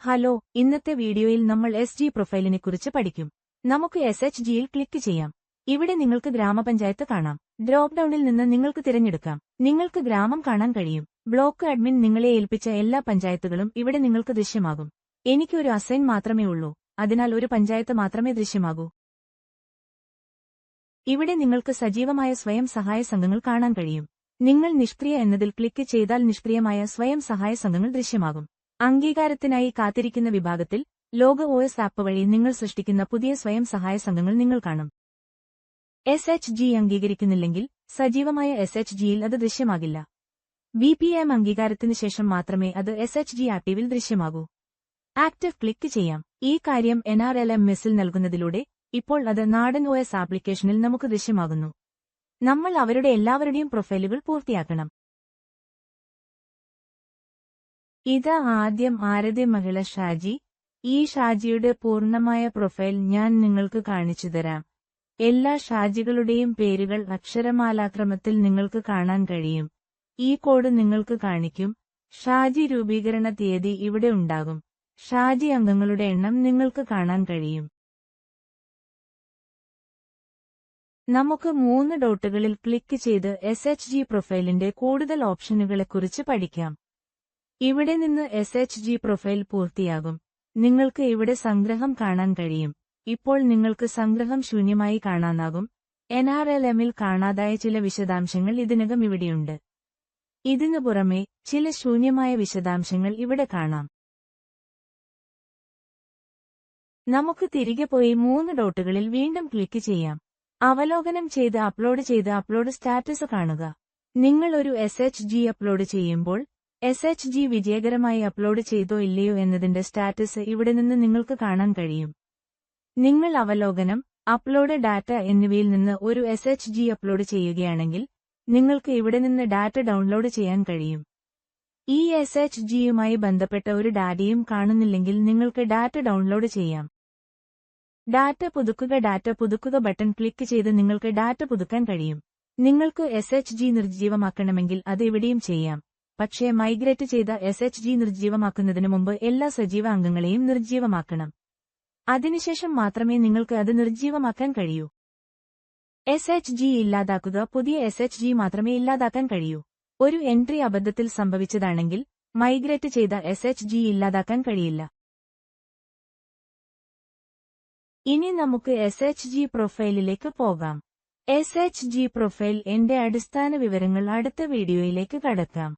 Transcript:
Hello ഇന്നത്തെ വീഡിയോയിൽ നമ്മൾ എസ് ജി പ്രൊഫൈലിനെ കുറിച്ച് പഠിക്കും. നമുക്ക് എസ് എച്ച് ജിയിൽ ക്ലിക്ക് ചെയ്യാം. ഇവിടെ നിങ്ങൾക്ക് ഗ്രാമപഞ്ചായത്ത് കാണാം. ഡ്രോപ്പ് ഡൌണിൽ നിന്ന് നിങ്ങൾക്ക് തിരഞ്ഞെടുക്കാം. നിങ്ങൾക്ക് ഗ്രാമം കാണാൻ കഴിയും. ബ്ലോക്ക് അഡ്മിൻ നിങ്ങളെ ഏൽപ്പിച്ച എല്ലാ പഞ്ചായത്തുകളും ഇവിടെ നിങ്ങൾക്ക് ദൃശ്യമാകും. എനിക്ക് ഒരു അസൈൻ മാത്രമേ ഉള്ളൂ. അതിനാൽ ഒരു പഞ്ചായത്ത് മാത്രമേ ദൃശ്യമാകൂ. ഇവിടെ നിങ്ങൾക്ക് സജീവമായ സ്വയം സഹായ സംഘങ്ങൾ കാണാൻ കഴിയും. നിങ്ങൾ നിഷ്ക്രിയ എന്നതിൽ ക്ലിക്ക് ചെയ്താൽ നിഷ്ക്രിയമായ സ്വയം സഹായ സംഘങ്ങൾ ദൃശ്യമാകും. അംഗീകാരത്തിനായി കാത്തിരിക്കുന്ന വിഭാഗത്തിൽ ലോക ഒ എസ് ആപ്പ് വഴി നിങ്ങൾ സൃഷ്ടിക്കുന്ന പുതിയ സ്വയം സഹായ സംഘങ്ങൾ നിങ്ങൾ കാണും. എസ് എച്ച് ജി അംഗീകരിക്കുന്നില്ലെങ്കിൽ സജീവമായ എസ് എച്ച് ജിയിൽ അത് ദൃശ്യമാകില്ല. ബി പി എം അംഗീകാരത്തിനു ശേഷം മാത്രമേ അത് എസ് എച്ച് ജി ആക്റ്റീവിൽ ദൃശ്യമാകൂ. ആക്റ്റീവ് ക്ലിക്ക് ചെയ്യാം. ഈ കാര്യം എൻ ആർ എൽ എം എസിൽ നൽകുന്നതിലൂടെ ഇപ്പോൾ അത് നാടൻ ഒ എസ് ആപ്ലിക്കേഷനിൽ നമുക്ക് ദൃശ്യമാകുന്നു. നമ്മൾ അവരുടെ എല്ലാവരുടെയും പ്രൊഫൈലുകൾ പൂർത്തിയാക്കണം. ഇത് ആദ്യം ആരതി മഹിള ഷാജി. ഈ ഷാജിയുടെ പൂർണമായ പ്രൊഫൈൽ ഞാൻ നിങ്ങൾക്ക് കാണിച്ചു തരാം. എല്ലാ ഷാജികളുടെയും പേരുകൾ അക്ഷരമാലാക്രമത്തിൽ നിങ്ങൾക്ക് കാണാൻ കഴിയും. ഈ കോഡ് നിങ്ങൾക്ക് കാണിക്കും. ഷാജി രൂപീകരണ തീയതി ഇവിടെ ഉണ്ടാകും. ഷാജി അംഗങ്ങളുടെ എണ്ണം നിങ്ങൾക്ക് കാണാൻ കഴിയും. നമുക്ക് മൂന്ന് ഡോട്ടുകളിൽ ക്ലിക്ക് ചെയ്ത് എസ് എച്ച് ജി പ്രൊഫൈലിന്റെ കൂടുതൽ ഓപ്ഷനുകളെക്കുറിച്ച് പഠിക്കാം. ഇവിടെ നിന്ന് എസ് എച്ച് ജി പ്രൊഫൈൽ പൂർത്തിയാകും. നിങ്ങൾക്ക് ഇവിടെ സംഗ്രഹം കാണാൻ കഴിയും. ഇപ്പോൾ നിങ്ങൾക്ക് സംഗ്രഹം ശൂന്യമായി കാണാനാകും. എൻ ആർ എൽ എമ്മിൽ കാണാതായ ചില വിശദാംശങ്ങൾ ഇതിനകം ഇവിടെയുണ്ട്. ഇതിനു പുറമെ ചില ശൂന്യമായ വിശദാംശങ്ങൾ ഇവിടെ കാണാം. നമുക്ക് തിരികെ പോയി മൂന്ന് ഡോട്ടുകളിൽ വീണ്ടും ക്ലിക്ക് ചെയ്യാം. അവലോകനം ചെയ്ത് അപ്ലോഡ് ചെയ്ത് അപ്ലോഡ് സ്റ്റാറ്റസ് കാണുക. നിങ്ങൾ ഒരു എസ് അപ്ലോഡ് ചെയ്യുമ്പോൾ എസ് എച്ച് ജി വിജയകരമായി അപ്ലോഡ് ചെയ്തോ ഇല്ലയോ എന്നതിന്റെ സ്റ്റാറ്റസ് ഇവിടെ നിന്ന് നിങ്ങൾക്ക് കാണാൻ കഴിയും. നിങ്ങൾ അവലോകനം അപ്ലോഡ് ഡാറ്റ എന്നിവയിൽ നിന്ന് ഒരു എസ് എച്ച് ജി അപ്ലോഡ് ചെയ്യുകയാണെങ്കിൽ നിങ്ങൾക്ക് ഇവിടെ നിന്ന് ഡാറ്റ ഡൗൺലോഡ് ചെയ്യാൻ കഴിയും. ഈ എസ് എച്ച് ജിയുമായി ബന്ധപ്പെട്ട ഒരു ഡാറ്റയും കാണുന്നില്ലെങ്കിൽ നിങ്ങൾക്ക് ഡാറ്റ ഡൗൺലോഡ് ചെയ്യാം. ഡാറ്റ പുതുക്കുക ഡാറ്റ പുതുക്കുക ബട്ടൺ ക്ലിക്ക് ചെയ്ത് നിങ്ങൾക്ക് ഡാറ്റ പുതുക്കാൻ കഴിയും. നിങ്ങൾക്ക് എസ് എച്ച് ജി നിർജീവമാക്കണമെങ്കിൽ അത് എവിടെയും ചെയ്യാം. പക്ഷേ മൈഗ്രേറ്റ് ചെയ്ത എസ് എച്ച് ജി നിർജീവമാക്കുന്നതിന് മുമ്പ് എല്ലാ സജീവ അംഗങ്ങളെയും നിർജീവമാക്കണം. അതിനുശേഷം മാത്രമേ നിങ്ങൾക്ക് അത് നിർജീവമാക്കാൻ കഴിയൂ. എസ് എച്ച് ജി ഇല്ലാതാക്കുക പുതിയ എസ് എച്ച് ജി മാത്രമേ ഇല്ലാതാക്കാൻ കഴിയൂ. ഒരു എൻട്രി അബദ്ധത്തിൽ സംഭവിച്ചതാണെങ്കിൽ മൈഗ്രേറ്റ് ചെയ്ത എസ് എച്ച് ജി ഇല്ലാതാക്കാൻ കഴിയില്ല. ഇനി നമുക്ക് എസ് എച്ച് ജി പ്രൊഫൈലിലേക്ക് പോകാം. എസ് എച്ച് ജി പ്രൊഫൈൽ എന്റെ അടിസ്ഥാന വിവരങ്ങൾ അടുത്ത വീഡിയോയിലേക്ക് കടക്കാം.